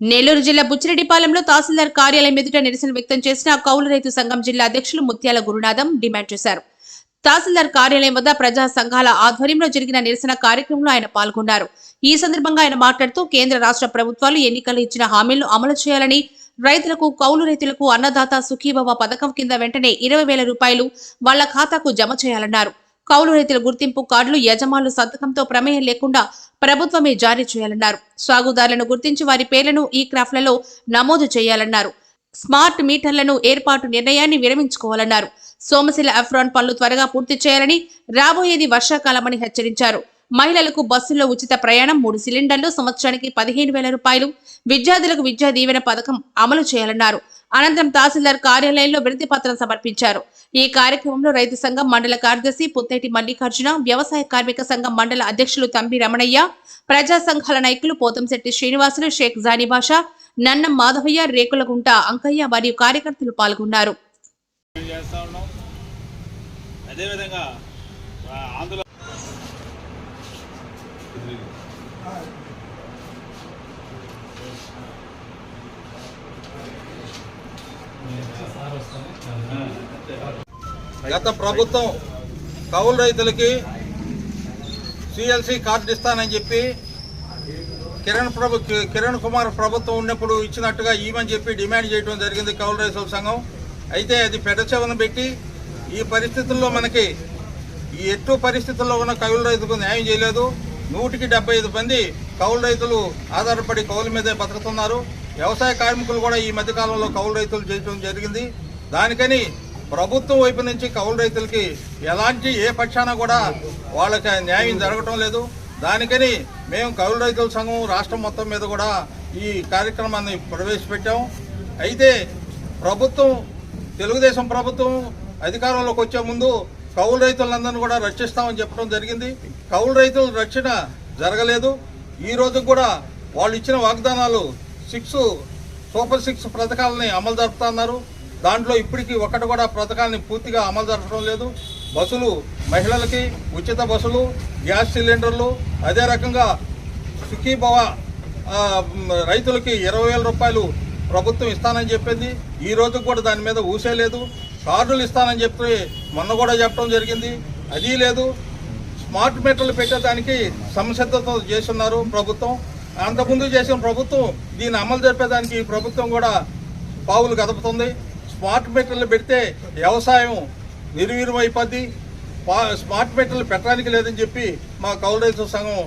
నెల్లూరు జిల్లా బుచ్చిరెడ్డిపాలెంలో తహసీల్దార్ కార్యాలయం ఎదుట నిరసన వ్యక్తం చేసిన కౌలు రైతు సంఘం జిల్లా అధ్యక్షులు ముత్యాల గురునాథం డిమాండ్ చేశారు. తహసీల్దార్ కార్యాలయం వద్ద ప్రజా సంఘాల ఆధ్వర్యంలో జరిగిన నిరసన కార్యక్రమంలో ఆయన పాల్గొన్నారు. ఈ సందర్భంగా ఆయన మాట్లాడుతూ కేంద్ర రాష్ట్ర ప్రభుత్వాలు ఎన్నికలు ఇచ్చిన హామీలను అమలు చేయాలని రైతులకు కౌలు రైతులకు అన్నదాత సుఖీభవ పథకం కింద వెంటనే ఇరవై వేల రూపాయలు వాళ్ళ ఖాతాకు జమ చేయాలన్నారు. కౌలు రైతుల గుర్తింపు కార్డులు యజమానుల సంతకంతో ప్రమేయం లేకుండా ప్రభుత్వమే జారీ చేయాలన్నారు. సాగుదారులను గుర్తించి వారి పేర్లను ఈ క్రాఫ్ట్లలో నమోదు చేయాలన్నారు. స్మార్ట్ మీటర్లను ఏర్పాటు నిర్ణయాన్ని విరమించుకోవాలన్నారు. సోమశిల అఫ్రాన్ పనులు త్వరగా పూర్తి చేయాలని రాబోయేది వర్షాకాలమని హెచ్చరించారు. మహిళలకు బస్సుల్లో ఉచిత ప్రయాణం మూడు సిలిండర్లు సంవత్సరానికి పదిహేను వేల రూపాయలు విద్యార్థులకు విద్యా దీవెన పథకం అమలు చేయాలన్నారు. అనంతరం తహసీల్దార్ కార్యాలయంలో వినతి పత్రం సమర్పించారు. ఈ కార్యక్రమంలో రైతు సంఘం మండల కార్యదర్శి పుత్తేటి మల్లికార్జున వ్యవసాయ కార్మిక సంఘం మండల అధ్యక్షులు తంబి రమణయ్య ప్రజా సంఘాల నాయకులు పోతంశెట్టి శ్రీనివాసులు షేక్ జానీబాషా నన్నం మాధవయ్య రేకులగుంట అంకయ్య మరియు కార్యకర్తలు పాల్గొన్నారు. అదేవిధంగా ఆ, గత ప్రభుత్వం కౌలు రైతులకి సిఎల్సి కార్డు ఇస్తానని చెప్పి కిరణ్ ప్రభు కిరణ్ కుమార్ ప్రభుత్వం ఉన్నప్పుడు ఇచ్చినట్టుగా ఈమని చెప్పి డిమాండ్ చేయడం జరిగింది కౌలు రైతుల సంఘం. అయితే అది పెడచెవన పెట్టి ఈ పరిస్థితుల్లో మనకి ఈ ఎట్టు పరిస్థితుల్లో ఉన్న కౌలు రైతులకు న్యాయం చేయలేదు. నూటికి డెబ్బై ఐదు మంది కౌలు రైతులు ఆధారపడి కౌలు మీదే బతుకుతున్నారు. వ్యవసాయ కార్మికులు కూడా ఈ మధ్యకాలంలో కౌలు రైతులు చేయడం జరిగింది. దానికని ప్రభుత్వం వైపు నుంచి కౌలు రైతులకి ఎలాంటి ఏ పక్షాన కూడా వాళ్ళకి న్యాయం జరగటం లేదు. దానికని మేము కౌలు రైతుల సంఘం రాష్ట్రం మొత్తం మీద కూడా ఈ కార్యక్రమాన్ని ప్రవేశపెట్టాం. అయితే ప్రభుత్వం తెలుగుదేశం ప్రభుత్వం అధికారంలోకి వచ్చే ముందు కౌలు రైతులందరినీ కూడా రక్షిస్తామని చెప్పడం జరిగింది. కౌలు రైతుల రక్షణ జరగలేదు. ఈ రోజు కూడా వాళ్ళు ఇచ్చిన వాగ్దానాలు సిక్స్ సూపర్ సిక్స్ పథకాలని అమలు జరుపుతున్నారు దాంట్లో ఇప్పటికీ ఒకటి కూడా పథకాన్ని పూర్తిగా అమలు జరపడం లేదు. బస్సులు మహిళలకి ఉచిత బస్సులు గ్యాస్ సిలిండర్లు అదే రకంగా సుఖీభవ రైతులకి ఇరవై వేల రూపాయలు ప్రభుత్వం ఇస్తానని చెప్పింది. ఈ రోజు కూడా దాని మీద ఊసే లేదు. కార్డులు ఇస్తానని చెప్పి మొన్న కూడా చెప్పడం జరిగింది. అది లేదు. స్మార్ట్ మీటర్లు పెట్టేదానికి సంసిద్ధత చేస్తున్నారు ప్రభుత్వం. అంతకుముందు చేసిన ప్రభుత్వం దీన్ని అమలు జరిపేదానికి ప్రభుత్వం కూడా పావులు గదుపుతుంది స్మార్ట్ మీటర్లు పెడితే వ్యవసాయం నిర్వీర్యమైపోద్ది స్మార్ట్ మీటర్లు పెట్టడానికి లేదని చెప్పి మా కౌలు సంఘం